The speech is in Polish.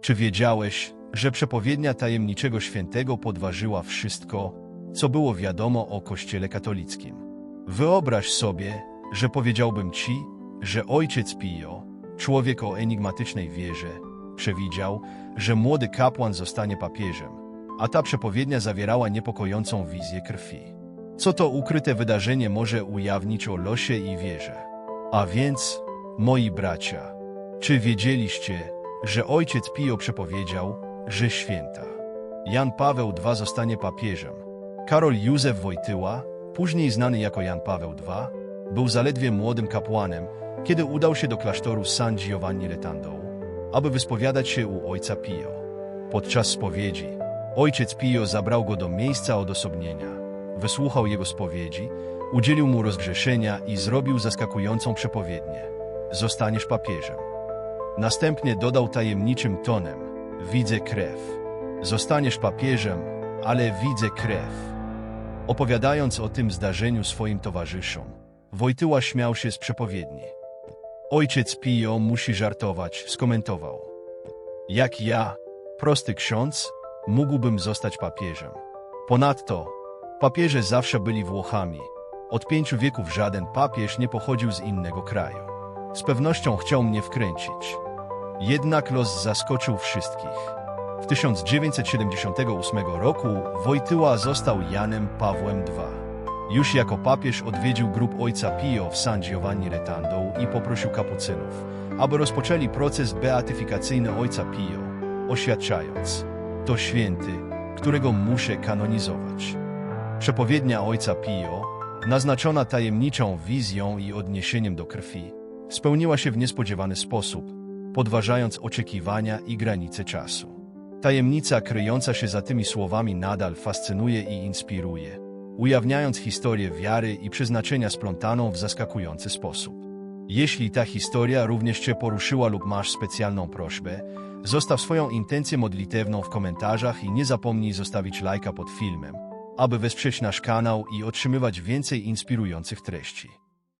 Czy wiedziałeś, że przepowiednia tajemniczego świętego podważyła wszystko, co było wiadomo o Kościele katolickim? Wyobraź sobie, że powiedziałbym ci, że ojciec Pio, człowiek o enigmatycznej wierze, przewidział, że młody kapłan zostanie papieżem, a ta przepowiednia zawierała niepokojącą wizję krwi. Co to ukryte wydarzenie może ujawnić o losie i wierze? A więc, moi bracia, czy wiedzieliście, że ojciec Pio przepowiedział, że święta Jan Paweł II zostanie papieżem? Karol Józef Wojtyła, później znany jako Jan Paweł II, był zaledwie młodym kapłanem, kiedy udał się do klasztoru San Giovanni Retandą, aby wyspowiadać się u ojca Pio. Podczas spowiedzi ojciec Pio zabrał go do miejsca odosobnienia, wysłuchał jego spowiedzi, udzielił mu rozgrzeszenia i zrobił zaskakującą przepowiednię. Zostaniesz papieżem. Następnie dodał tajemniczym tonem: Widzę krew. Zostaniesz papieżem, ale widzę krew. Opowiadając o tym zdarzeniu swoim towarzyszom, Wojtyła śmiał się z przepowiedni. Ojciec Pio musi żartować, skomentował. Jak ja, prosty ksiądz, mógłbym zostać papieżem. Ponadto, papieże zawsze byli Włochami. Od pięciu wieków żaden papież nie pochodził z innego kraju. Z pewnością chciał mnie wkręcić. Jednak los zaskoczył wszystkich. W 1978 roku Wojtyła został Janem Pawłem II. Już jako papież odwiedził grup ojca Pio w San Giovanni Retandą i poprosił kapucynów, aby rozpoczęli proces beatyfikacyjny ojca Pio, oświadczając: To święty, którego muszę kanonizować. Przepowiednia ojca Pio, naznaczona tajemniczą wizją i odniesieniem do krwi, spełniła się w niespodziewany sposób, podważając oczekiwania i granice czasu. Tajemnica kryjąca się za tymi słowami nadal fascynuje i inspiruje, ujawniając historię wiary i przeznaczenia splątaną w zaskakujący sposób. Jeśli ta historia również Cię poruszyła lub masz specjalną prośbę, zostaw swoją intencję modlitewną w komentarzach i nie zapomnij zostawić lajka pod filmem, aby wesprzeć nasz kanał i otrzymywać więcej inspirujących treści.